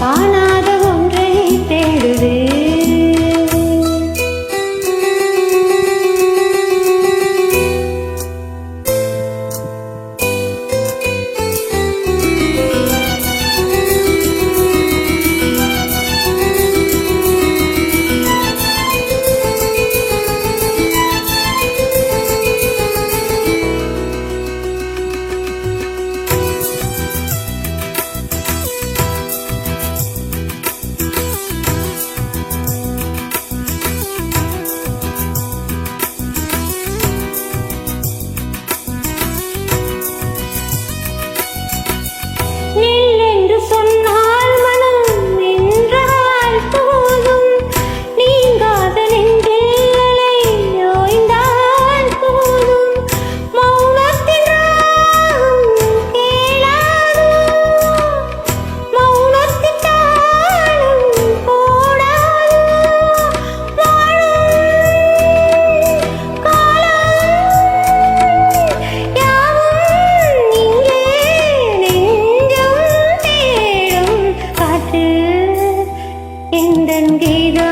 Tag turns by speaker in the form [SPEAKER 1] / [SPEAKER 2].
[SPEAKER 1] காண எந்தன் கீதம்